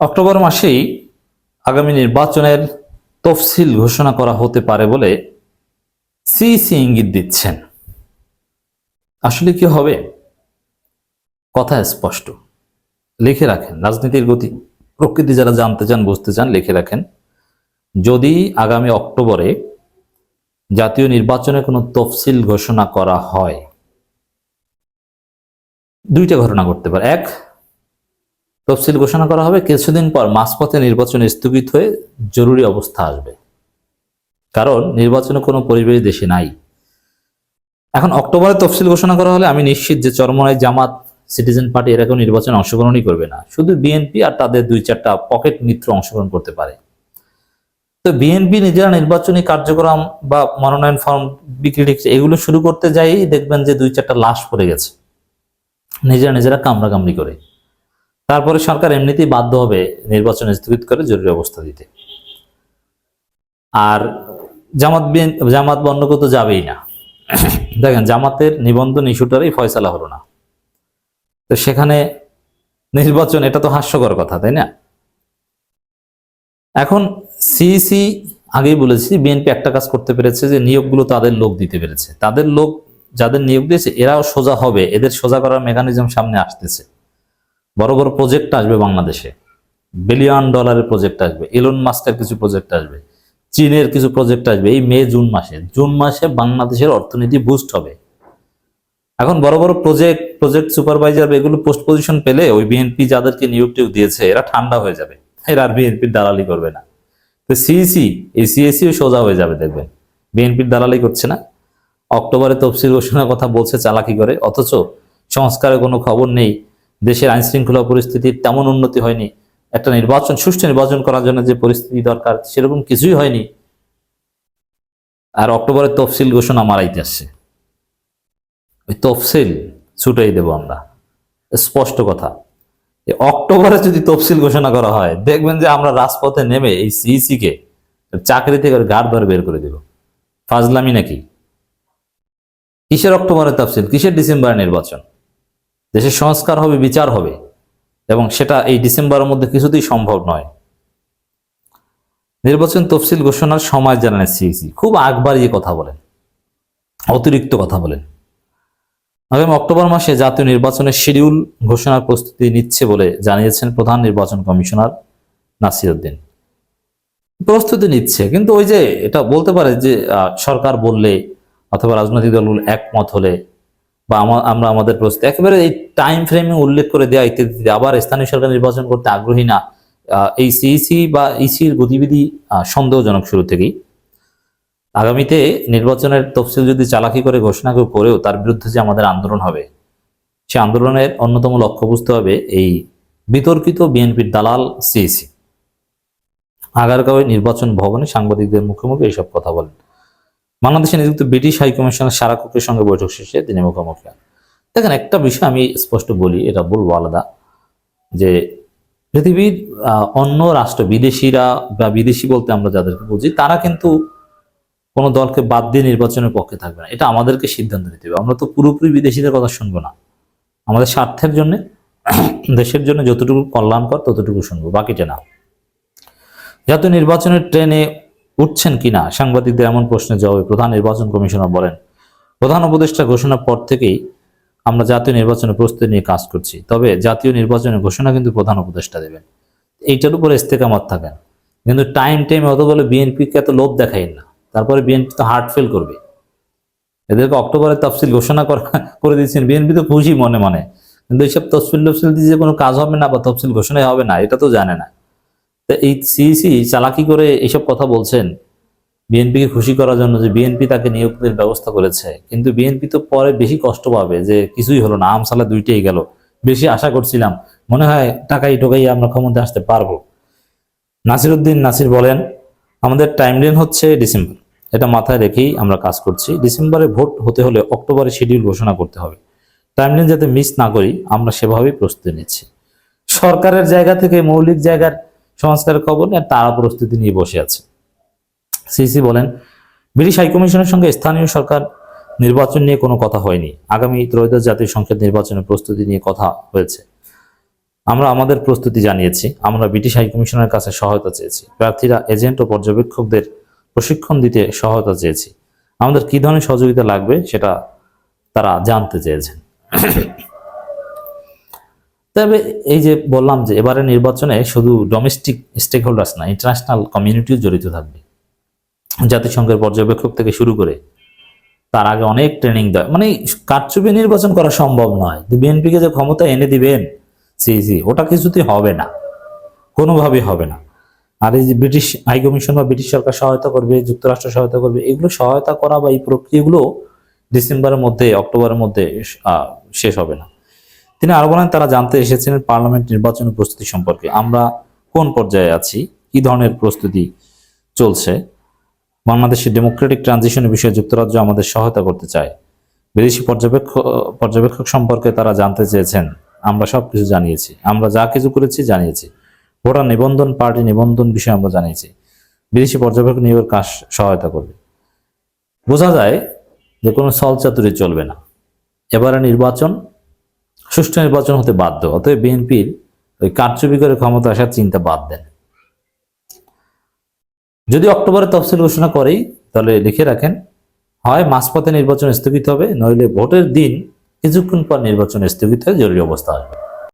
October মাসেই আগামী নির্বাচনের তফসিল ঘোষণা করা হতে পারে বলে সিইসি ইঙ্গিত দিচ্ছেন। আসলে কি হবে? কথা স্পষ্ট। লিখে রাখেন, রাজনীতির গতি, প্রকৃতি যারা জানতে চান, বুঝতে চান, লিখে রাখেন, যদি আগামী অক্টোবরে জাতীয় নির্বাচনে কোনো তফসিল ঘোষণা করা হয়, দুইটা ঘটনা ঘটতে পারে। এক তফসিল ঘোষণা করা হবে। কিছুদিন পর মাঝপথে নির্বাচন স্থগিত হয়ে জরুরি অবস্থা আসবে। কারণ নির্বাচনে কোনো পরিবেশ দেশে নাই। এখন অক্টোবরে তফসিল ঘোষণা করা হলে আমি নিশ্চিত যে চরমনাই জামাত, সিটিজেন পার্টি এরা কেউ নির্বাচনে অংশগ্রহণই করবে না। শুধু বিএনপি আর তাদের দুই চারটা পকেট মিত্র অংশগ্রহণ করতে পারে। তো বিএনপি নিজেরা নির্বাচনী কার্যক্রম বা মনোনয়ন ফর্ম বিক্রি এগুলো শুরু করতে যাই দেখবেন যে দুই চারটা লাশ পড়ে গেছে। নিজেরা নিজেরা কামড়া কামড়ি করে। তারপরে সরকার এমনিতেই বাধ্য হবে নির্বাচন স্থগিত করে জরুরি অবস্থা দিতে। আর জামাত জামাত বন্ধ তো যাবেই না। দেখেন, জামাতের নিবন্ধন ইস্যুটারই ফয়সালা হলো না। তো সেখানে নির্বাচন, এটা তো হাস্যকর কথা, তাই না? এখন সিসি আগেই বলেছি, বিএনপি একটা কাজ করতে পেরেছে যে নিয়োগগুলো তাদের লোক দিতে পেরেছে। তাদের লোক যাদের নিয়োগ দিয়েছে, এরাও সোজা হবে, এদের সোজা করার মেকানিজম সামনে আসতেছে। বড় বড় প্রজেক্ট আসবে বাংলাদেশে। বিলিয়ন ডলারের প্রজেক্ট আসবে এলন মাস্কের কিছু প্রজেক্ট আসবে, চীনের কিছু প্রজেক্ট আসবে, এই মে, জুন মাসে। জুন মাসে বাংলাদেশের অর্থনীতি বুস্ট হবে। এখন বড় বড় প্রজেক্ট প্রজেক্ট সুপারভাইজার এগুলো পোস্ট পজিশন পেলে ওই বিএনপি যাদেরকে নিয়োগ টিয়োগ দিয়েছে, এরা ঠান্ডা হয়ে যাবে। এরা আর বিএনপির দালালি করবে না। তো সিইসি এই সিএসিও সোজা হয়ে যাবে, দেখবেন। বিএনপির দালালি করছে না। অক্টোবরে তফসিল ঘোষণার কথা বলছে চালাকি করে, অথচ সংস্কারের কোনো খবর নেই। দেশের আইন শৃঙ্খলা পরিস্থিতির তেমন উন্নতি হয়নি। একটা নির্বাচন, সুষ্ঠু নির্বাচন করার জন্য যে পরিস্থিতি দরকার, সেরকম কিছুই হয়নি। আর অক্টোবরের তফসিল ঘোষণা মারাইতে আসছে। ওই তফসিল ছুটাই দেব আমরা। স্পষ্ট কথা। অক্টোবরে যদি তফসিল ঘোষণা করা হয়, দেখবেন যে আমরা রাজপথে নেমে এই সিইসি কে চাকরি থেকে গাড় ধরে বের করে দেব। ফাজলামি নাকি? কিসের অক্টোবরের তফসিল? কিসের ডিসেম্বরের নির্বাচন? দেশের সংস্কার হবে, বিচার হবে, এবং সেটা এই ডিসেম্বরের মধ্যে কিছুতেই সম্ভব নয়। নির্বাচন তফসিল ঘোষণার সময় জানান সিইসি। খুব আগ বাড়িয়ে কথা বলেন, অতিরিক্ত কথা বলেন। আগামী অক্টোবর মাসে জাতীয় নির্বাচনের শিডিউল ঘোষণার প্রস্তুতি নিচ্ছে বলে জানিয়েছেন প্রধান নির্বাচন কমিশনার নাসির উদ্দিন। প্রস্তুতি নিচ্ছে, কিন্তু ওই যে এটা বলতে পারে যে সরকার বললে অথবা রাজনৈতিক দলগুলো একমত হলে বা আমা- আমরা আমাদের প্রস্তুতি। একেবারে এই টাইম ফ্রেমে উল্লেখ করে দেওয়া ইত্যাদি। আবার স্থানীয় সরকার নির্বাচন করতে আগ্রহী না। এই সিইসি বা ইসির গতিবিধি সন্দেহজনক শুরু থেকেই। আগামীতে নির্বাচনের তফসিল যদি চালাকি করে ঘোষণা কেউ করেও তার বিরুদ্ধে যে আমাদের আন্দোলন হবে, সে আন্দোলনের অন্যতম লক্ষ্য বুঝতে হবে এই বিতর্কিত বিএনপির দালাল সিইসি আগারগাঁওয়ে নির্বাচন ভবনে সাংবাদিকদের মুখোমুখি এইসব কথা বলেন। বাংলাদেশে নিযুক্ত ব্রিটিশ হাই কমিশনার সারা কুকের সঙ্গে বৈঠক শেষে তিনি মুখোমুখি হন। দেখেন, একটা বিষয় আমি স্পষ্ট বলি, এটা বলব আলাদা, যে পৃথিবীর অন্য রাষ্ট্র, বিদেশিরা বা বিদেশি বলতে আমরা যাদেরকে বুঝি, তারা কিন্তু কোনো দলকে বাদ দিয়ে নির্বাচনের পক্ষে থাকবে না। এটা আমাদেরকে সিদ্ধান্ত নিতে হবে। আমরা তো পুরোপুরি বিদেশিদের কথা শুনব না। আমাদের স্বার্থের জন্য, দেশের জন্য যতটুকু কল্যাণকর ততটুকু শুনব, বাকিটা না। জাতীয় নির্বাচনের ট্রেনে উঠছেন কিনা? সাংবাদিকদের এমন প্রশ্নের জবাবে প্রধান নির্বাচন কমিশনার বলেন, প্রধান উপদেষ্টা ঘোষণার পর থেকেই আমরা জাতীয় নির্বাচনের প্রস্তুতি নিয়ে কাজ করছি। তবে জাতীয় নির্বাচনের ঘোষণা কিন্তু প্রধান উপদেষ্টা দেবেন। এইটার উপরে ইস্তেকামাত থাকেন। কিন্তু টাইম টাইম অত বলে বিএনপিকে এত লোভ দেখাইন না। তারপরে বিএনপি তো হার্ট ফেল করবে। এদেরকে অক্টোবরে তফসিল ঘোষণা করা- করে দিয়েছেন। বিএনপি তো খুশি মনে মনে। কিন্তু এইসব তফসিল টফসিল দিয়ে কোনো কাজ হবে না বা তফসিল ঘোষণাই হবে না, এটা তো জানে না। তো এই সিইসি চালাকি করে এইসব কথা বলছেন। বিএনপিকে খুশি করার জন্য যে বিএনপি তাকে নিয়োগের ব্যবস্থা করেছে। কিন্তু বিএনপি তো পরে বেশি কষ্ট পাবে যে কিছুই হলো না আমসালা দুইটাই গেল। বেশি আশা করছিলাম। মনে হয় টাকাই টোকাই আমরা ক্ষমতা আসতে পারব। নাসির উদ্দিন নাসির বলেন, আমাদের টাইমলাইন হচ্ছে ডিসেম্বর। এটা মাথায় রেখেই আমরা কাজ করছি। ডিসেম্বরে ভোট হতে হলে অক্টোবরে শিডিউল ঘোষণা করতে হবে। টাইমলাইন যাতে মিস না করি, আমরা সেভাবেই প্রস্তুতি নিচ্ছি। সরকারের জায়গা থেকে মৌলিক জায়গার সংস্কারের খবর নিয়ে তারা প্রস্তুতি নিয়ে বসে আছে। সিসি বলেন, ব্রিটিশ হাইকমিশনের সঙ্গে স্থানীয় সরকার নির্বাচন নিয়ে কোনো কথা হয়নি। আগামী ত্রয়োদশ জাতীয় সংসদ নির্বাচনের প্রস্তুতি নিয়ে কথা হয়েছে। আমরা আমাদের প্রস্তুতি জানিয়েছি, আমরা ব্রিটিশ হাইকমিশনের কাছে সহায়তা চেয়েছি। প্রার্থীরা এজেন্ট ও পর্যবেক্ষকদের প্রশিক্ষণ দিতে সহায়তা চেয়েছি। আমাদের কি ধরনের সহযোগিতা লাগবে সেটা তারা জানতে চেয়েছেন। তবে এই যে বললাম যে এবারে নির্বাচনে শুধু ডোমেস্টিক স্টেক হোল্ডার্স না ইন্টারন্যাশনাল কমিউনিটিও জড়িত থাকবে। জাতিসংঘের পর্যবেক্ষক থেকে শুরু করে তার আগে অনেক ট্রেনিং দেয় মানে কারচুপি নির্বাচন করা সম্ভব নয়। বিএনপিকে যে ক্ষমতা এনে দিবেন সিইসি ওটা কিছুতেই হবে না। কোনোভাবেই হবে না। আর এই যে ব্রিটিশ হাইকমিশন বা ব্রিটিশ সরকার সহায়তা করবে, যুক্তরাষ্ট্র সহায়তা করবে, এগুলো সহায়তা করা বা এই প্রক্রিয়াগুলো ডিসেম্বরের মধ্যে, অক্টোবরের মধ্যে শেষ হবে না। তিনি আরও বলেন, তারা জানতে এসেছিলেন পার্লামেন্ট নির্বাচনের প্রস্তুতি সম্পর্কে। আমরা কোন পর্যায়ে আছি? কি ধরনের প্রস্তুতি চলছে? বাংলাদেশের ডেমোক্রেটিক ট্রানজিশনের বিষয়ে যুক্তরাজ্য আমাদের সহায়তা করতে চায়। বিদেশি পর্যবেক্ষক পর্যবেক্ষক সম্পর্কে তারা জানতে চেয়েছেন। আমরা সব কিছু জানিয়েছি। আমরা যা কিছু করেছি, জানিয়েছি। ভোটার নিবন্ধন, পার্টি নিবন্ধন বিষয়ে আমরা জানিয়েছি। বিদেশি পর্যবেক্ষক নিয়োগের কাজ সহায়তা করবে। বোঝা যায় যে কোনো সলচাতুরি চলবে না। এবারে নির্বাচন সুষ্ঠু নির্বাচন হতে বাধ্য, অতএব বিএনপির ওই কারচুপি করে ক্ষমতা আসার চিন্তা বাদ দেন। যদি অক্টোবরে তফসিল ঘোষণা করেই তাহলে লিখে রাখেন, হয় মাঝপথে নির্বাচন স্থগিত হবে, নইলে ভোটের দিন কিছুক্ষণ পর নির্বাচন স্থগিত হয়ে জরুরি অবস্থা আসবে।